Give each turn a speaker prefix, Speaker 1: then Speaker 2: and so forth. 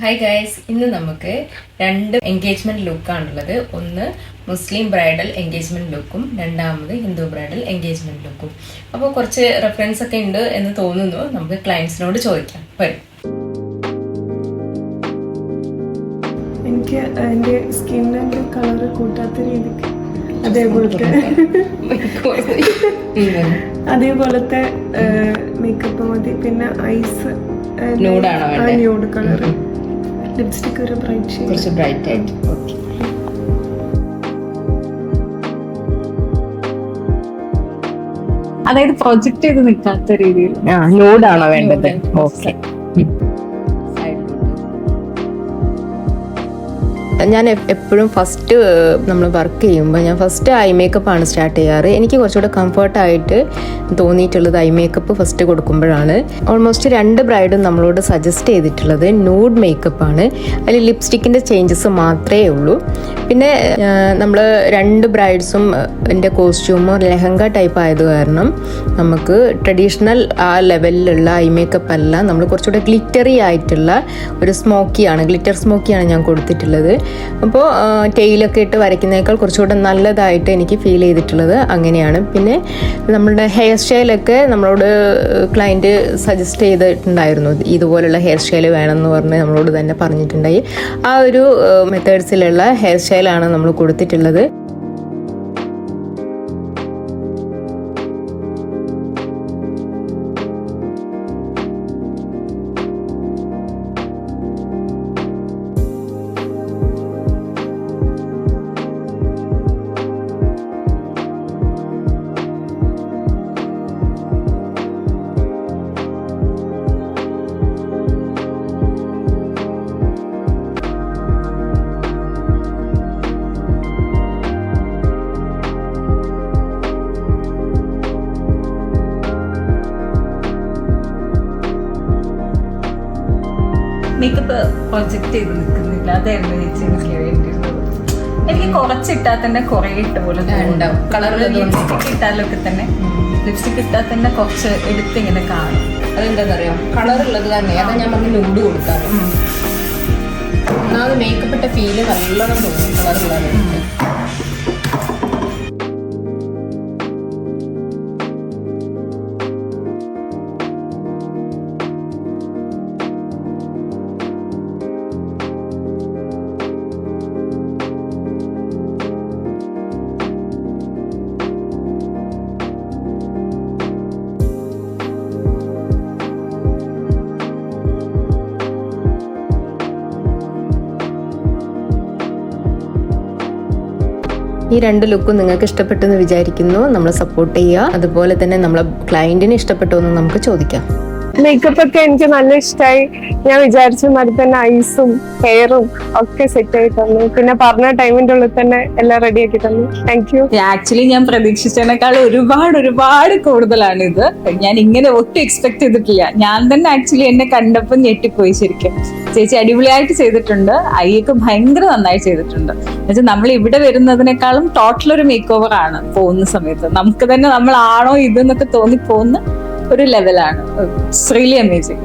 Speaker 1: Hi guys ഇന്ന് നമുക്ക് രണ്ട് എൻഗേജ്മെന്റ് ലുക്കാണുള്ളത് ഒന്ന് മുസ്ലിം ബ്രൈഡൽ എൻഗേജ്മെന്റ് ലുക്കും രണ്ടാമത് ഹിന്ദു ബ്രൈഡൽ എൻഗേജ്മെന്റ് ലുക്കും അപ്പോൾ കുറച്ച് റെഫറൻസ് ഒക്കെ ഉണ്ട് എന്ന് തോന്നുന്നു. നമുക്ക് ക്ലയൻസിനോട് ചോദിക്കാം. വരും.
Speaker 2: എനിക്ക് എന്റെ സ്കിന്നിന്റെ കളർ കൂട്ടാത്ത രീതിക്ക് അതേപോലത്തെ അതേപോലത്തെ മേക്കപ്പ് മതി. പിന്നെ ഐസ്? ന്യൂഡ് കളർ ലിപ്സ്റ്റിക് ഒരു ബ്രൈറ്റ് ഷെയ്ഡ്
Speaker 1: കുറച്ച് ബ്രൈറ്റ് ആയിട്ട്. ഓക്കെ
Speaker 3: അതായത് പ്രൊജക്ട് ചെയ്ത് നിൽക്കാത്ത രീതിയിൽ.
Speaker 1: ലോഡാണോ വേണ്ടത്? ഓക്കെ ഞാൻ എപ്പോഴും ഫസ്റ്റ് നമ്മൾ വർക്ക് ചെയ്യുമ്പോൾ ഞാൻ ഫസ്റ്റ് ഐ മേക്കപ്പ് ആണ് സ്റ്റാർട്ട് ചെയ്യാറ്. എനിക്ക് കുറച്ചുകൂടെ കംഫർട്ടായിട്ട് തോന്നിയിട്ടുള്ളത് ഐ മേക്കപ്പ് ഫസ്റ്റ് കൊടുക്കുമ്പോഴാണ്. ഓൾമോസ്റ്റ് രണ്ട് ബ്രൈഡും നമ്മളോട് സജസ്റ്റ് ചെയ്തിട്ടുള്ളത് ന്യൂഡ് മേക്കപ്പ് ആണ്. അതിൽ ലിപ്സ്റ്റിക്കിന്റെ ചേഞ്ചസ് മാത്രമേ ഉള്ളൂ. പിന്നെ നമ്മൾ രണ്ട് ബ്രൈഡ്സും എന്റെ കോസ്റ്റ്യൂമോ ലെഹങ്ക ടൈപ്പ് ആയത് കാരണം നമുക്ക് ട്രഡീഷണൽ ആ ലെവലിലുള്ള ഐ മേക്കപ്പ് അല്ല. നമ്മൾ കുറച്ചുകൂടെ ഗ്ലിറ്ററി ആയിട്ടുള്ള ഒരു സ്മോക്കിയാണ് ഗ്ലിറ്റർ സ്മോക്കിയാണ് ഞാൻ കൊടുത്തിട്ടുള്ളത്. അപ്പോൾ ടെയിലൊക്കെ ഇട്ട് വരയ്ക്കുന്നേക്കാൾ കുറച്ചുകൂടെ നല്ലതായിട്ട് എനിക്ക് ഫീൽ ചെയ്തിട്ടുള്ളത് അങ്ങനെയാണ്. പിന്നെ നമ്മളുടെ ഹെയർ സ്റ്റൈലൊക്കെ നമ്മളോട് ക്ലയന്റ് സജസ്റ്റ് ചെയ്തിട്ടുണ്ടായിരുന്നു. ഇതുപോലുള്ള ഹെയർ സ്റ്റൈൽ വേണമെന്ന് പറഞ്ഞ് നമ്മളോട് തന്നെ പറഞ്ഞിട്ടുണ്ടായി. ആ ഒരു മെത്തേഡ്സിലുള്ള ഹെയർ സ്റ്റൈലാണ് നമ്മൾ കൊടുത്തിട്ടുള്ളത്.
Speaker 3: മേക്കപ്പ് പ്രൊജക്ട് ചെയ്ത് നിൽക്കുന്നില്ല. അതായിരുന്നു ചേച്ചി എനിക്ക് വേണ്ടിയിരുന്നത് എനിക്ക് കുറച്ചിട്ടാൽ തന്നെ കുറെ ഇട്ട പോലെ
Speaker 1: ഉണ്ടാവും. കളർ
Speaker 3: ലിപ്സ്റ്റിക് ഇട്ടാലൊക്കെ തന്നെ ലിപ്സ്റ്റിക് ഇട്ടാൽ തന്നെ കുറച്ച് എടുത്ത് ഇങ്ങനെ കാണും.
Speaker 1: അതെന്താണെന്നറിയോ കളർ ഉള്ളത് തന്നെ. അതാ ഞാൻ പറഞ്ഞ ലൂഡ് കൊടുക്കാറ്. ഒന്നാമത് മേക്കപ്പ് ഇട്ട ഫീൽ നല്ലോണം തോന്നും കളർ ഈ രണ്ട് ലുക്കും നിങ്ങൾക്ക് ഇഷ്ടപ്പെട്ടെന്ന് വിചാരിക്കുന്നു. നമ്മൾ സപ്പോർട്ട് ചെയ്യുക. അതുപോലെ തന്നെ നമ്മളെ ക്ലയന്റിന് ഇഷ്ടപ്പെട്ടോ എന്ന് നമുക്ക് ചോദിക്കാം.
Speaker 2: മേക്കപ്പ് ഒക്കെ എനിക്ക് നല്ല ഇഷ്ടമായി ഞാൻ വിചാരിച്ച മാതിരി തന്നെ ഐസും ഹെയറും ഒക്കെ സെറ്റ് ആയി തന്നു. പിന്നെ പറഞ്ഞ ടൈമിന്റെ ഉള്ളിൽ തന്നെ എല്ലാം റെഡി ആക്കി തന്നു. താങ്ക് യു
Speaker 3: ആക്ച്വലി ഞാൻ പ്രതീക്ഷിച്ചതിനേക്കാൾ ഒരുപാട് ഒരുപാട് കൂടുതലാണ് ഇത് ഞാൻ ഇങ്ങനെ ഒട്ടും എക്സ്പെക്ട് ചെയ്തിട്ടില്ല. ഞാൻ തന്നെ ആക്ച്വലി എന്നെ കണ്ടപ്പോൾ ഞെട്ടിപ്പോയി ശരിക്കും. ചേച്ചി അടിപൊളിയായിട്ട് ചെയ്തിട്ടുണ്ട്. ഐയൊക്കെ ഭയങ്കര നന്നായി ചെയ്തിട്ടുണ്ട്. എന്നുവെച്ചാൽ നമ്മൾ ഇവിടെ വരുന്നതിനേക്കാളും ടോട്ടൽ ഒരു മേക്ക് ഓവർ ആണ് പോകുന്ന സമയത്ത്. നമുക്ക് തന്നെ നമ്മളാണോ ഇതെന്നൊക്കെ തോന്നി പോകുന്ന ഒരു ലെവലാണ് റിയലി അമേസിങ്